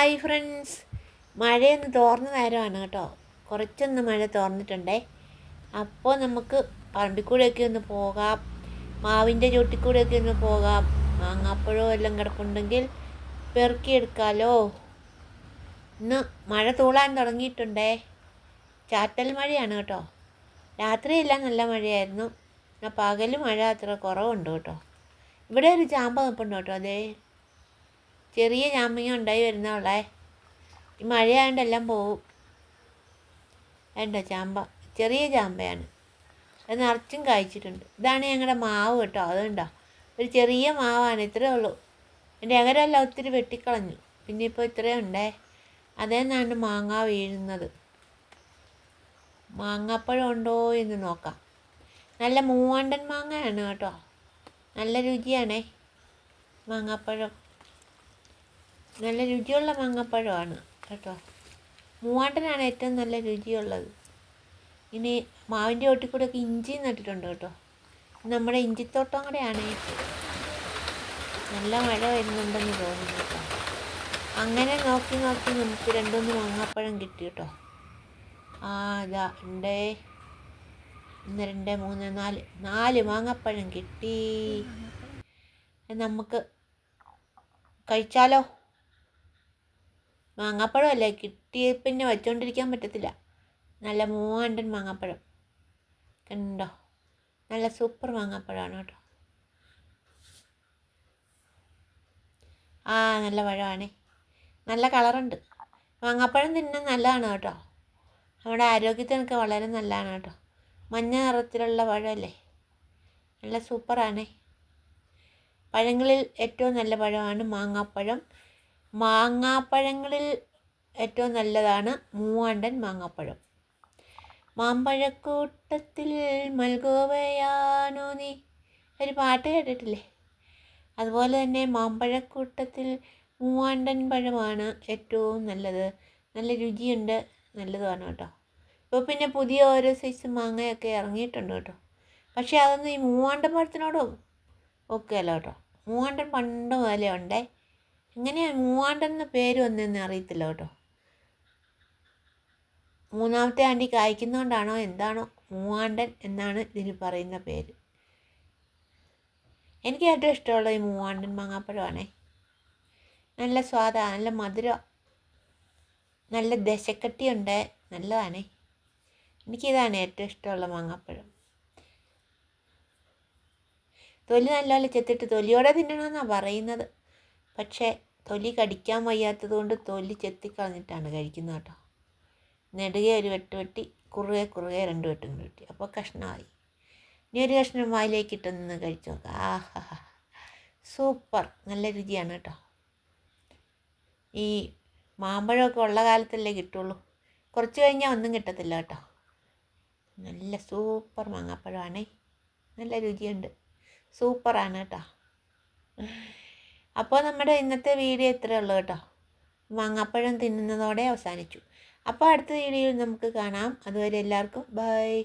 Hi friends. മഴയൊന്ന് തോർന്ന നേരമാണ് കേട്ടോ. കുറച്ചൊന്ന് മഴ തോർന്നിട്ടുണ്ടേ. അപ്പോൾ നമുക്ക് പറമ്പിക്കൂടെയൊക്കെ ഒന്ന് പോകാം. മാവിന്റെ ചുട്ടിക്കൂടെയൊക്കെ ഒന്ന് പോകാം. മാങ്ങാപ്പഴോ എല്ലാം കിടപ്പുണ്ടെങ്കിൽ പെറുക്കിയെടുക്കാമല്ലോ ഇന്ന് മഴ തൂളാൻ തുടങ്ങിയിട്ടുണ്ടേ. ചാറ്റൽ മഴയാണ് കേട്ടോ. രാത്രിയെല്ലാം നല്ല മഴയായിരുന്നു. എന്നാൽ പകൽ മഴ അത്ര കുറവുണ്ട് കേട്ടോ. ഇവിടെ ഒരു ചാമ്പ നിൽപ്പുണ്ട് കേട്ടോ അതേ. ചെറിയ ചാമ്പങ്ങ ഉണ്ടായി വരുന്നവളെ ഈ മഴയായതുകൊണ്ട് എല്ലാം പോവും. വേണ്ട ചാമ്പ? ചെറിയ ചാമ്പയാണ്. അത് നിറച്ചും കായ്ച്ചിട്ടുണ്ട്. ഇതാണ് ഞങ്ങളുടെ മാവ് കേട്ടോ. അതുണ്ടോ ഒരു ചെറിയ മാവാണ്. ഇത്രയേ ഉള്ളൂ. എന്റെ അകരെല്ലാം ഒത്തിരി വെട്ടിക്കളഞ്ഞു. പിന്നെ ഇപ്പോൾ ഇത്രയും ഉണ്ടേ അതേന്നാണ് മാങ്ങ വീഴുന്നത്. മാങ്ങാപ്പഴം ഉണ്ടോ എന്ന് നോക്കാം. നല്ല മൂവാണ്ടൻ മാങ്ങയാണ് കേട്ടോ. നല്ല രുചിയാണേ മാങ്ങാപ്പഴം. നല്ല രുചിയുള്ള മാങ്ങപ്പഴമാണ് കേട്ടോ. മൂവാണ്ടനാണ് ഏറ്റവും നല്ല രുചിയുള്ളത്. ഇനി മാവിന്റെ ഒട്ടിക്കൂടെയൊക്കെ ഇഞ്ചി നട്ടിട്ടുണ്ട് കേട്ടോ. നമ്മുടെ ഇഞ്ചിത്തോട്ടം കൂടെയാണ്. നല്ല മഴ വരുന്നുണ്ടെന്ന് തോന്നുന്നു കേട്ടോ. അങ്ങനെ നോക്കി നോക്കി നമുക്ക് രണ്ടുമൂന്ന് മാങ്ങാപ്പഴം കിട്ടി കേട്ടോ. ആ ഇതാ രണ്ട് ഒന്ന് രണ്ട് മൂന്ന് നാല് നാല് മാങ്ങാപ്പഴം കിട്ടി. നമുക്ക് കഴിച്ചാലോ? മാങ്ങാപ്പഴമല്ലേ? കിട്ടിയ പിന്നെ വെച്ചോണ്ടിരിക്കാൻ പറ്റത്തില്ല. നല്ല മൂവാണ്ടൻ മാങ്ങാപ്പഴം. കണ്ടോ? നല്ല സൂപ്പർ മാങ്ങാപ്പഴമാണ് കേട്ടോ. ആ നല്ല പഴമാണേ. നല്ല കളറുണ്ട്. മാങ്ങാപ്പഴം തിന്നാൻ നല്ലതാണ് കേട്ടോ. നമ്മുടെ ആരോഗ്യത്തിനൊക്കെ വളരെ നല്ലതാണ് കേട്ടോ. മഞ്ഞ നിറത്തിലുള്ള പഴമല്ലേ? നല്ല സൂപ്പറാണേ. പഴങ്ങളിൽ ഏറ്റവും നല്ല പഴമാണ് മാങ്ങാപ്പഴം. മാങ്ങാപ്പഴങ്ങളിൽ ഏറ്റവും നല്ലതാണ് മൂവാണ്ടൻ മാങ്ങാപ്പഴം. മാമ്പഴക്കൂട്ടത്തിൽ മൽഗോവയാനോ നീ? ഒരു പാട്ട് കേട്ടിട്ടില്ലേ? അതുപോലെ തന്നെ മാമ്പഴക്കൂട്ടത്തിൽ മൂവാണ്ടൻ പഴമാണ് ഏറ്റവും നല്ലത്. നല്ല രുചിയുണ്ട് നല്ലതുമാണ് കേട്ടോ. ഇപ്പോൾ പിന്നെ പുതിയ ഓരോ സൈസ് മാങ്ങയൊക്കെ ഇറങ്ങിയിട്ടുണ്ട് കേട്ടോ. പക്ഷേ അതൊന്നും ഈ മൂവാണ്ടൻ പഴത്തിനോടും ഒക്കെയല്ല കേട്ടോ. മൂവാണ്ടൻ പണ്ട് മുതലേ ഉണ്ടേ. എങ്ങനെയാണ് മൂവാണ്ടെന്ന പേര് വന്നതെന്ന് അറിയത്തില്ല കേട്ടോ. മൂന്നാമത്തെ ആണ്ടി കായ്ക്കുന്നതുകൊണ്ടാണോ എന്താണോ മൂവാണ്ടൻ എന്നാണ് ഇതിന് പറയുന്ന പേര്. എനിക്ക് ഏറ്റവും ഇഷ്ടമുള്ള ഈ മൂവാണ്ടൻ മാങ്ങാപ്പഴമാണേ. നല്ല സ്വാദാണ് നല്ല മധുരം നല്ല ദശക്കട്ടിയുണ്ട് നല്ലതാണേ. എനിക്കിതാണ് ഏറ്റവും ഇഷ്ടമുള്ള മാങ്ങാപ്പഴം. തൊലി നല്ലപോലെ ചെത്തിട്ട് തൊലിയോടെ തിന്നണമെന്നാണ് പറയുന്നത്. പക്ഷേ തൊലി കടിക്കാൻ വയ്യാത്തത് കൊണ്ട് തൊലി ചെത്തിക്കളഞ്ഞിട്ടാണ് കഴിക്കുന്നത് കേട്ടോ. നെടുകെ ഒരു വെട്ട് വെട്ടി കുറുകെ കുറുകെ രണ്ട് വെട്ടും വെട്ടി. അപ്പോൾ കഷ്ണമായി. ഇനി ഒരു കഷ്ണം വായിലേക്ക് ഇട്ടൊന്ന് കഴിച്ചു നോക്കാം. ആഹാ. സൂപ്പർ. നല്ല രുചിയാണ് കേട്ടോ. ഈ മാമ്പഴമൊക്കെ ഉള്ള കാലത്തല്ലേ കിട്ടുള്ളൂ. കുറച്ച് കഴിഞ്ഞാൽ ഒന്നും കിട്ടത്തില്ല കേട്ടോ. നല്ല സൂപ്പർ മാങ്ങാപ്പഴമാണേ. നല്ല രുചിയുണ്ട്. സൂപ്പറാണ് കേട്ടോ. അപ്പോൾ നമ്മുടെ ഇന്നത്തെ വീഡിയോ ഇത്രയേ ഉള്ളൂ കേട്ടോ. മാങ്ങാപ്പഴം തിന്നുന്നതോടെ അവസാനിച്ചു. അപ്പോൾ അടുത്ത വീഡിയോയിൽ നമുക്ക് കാണാം. അതുവരെ എല്ലാവർക്കും ബൈ.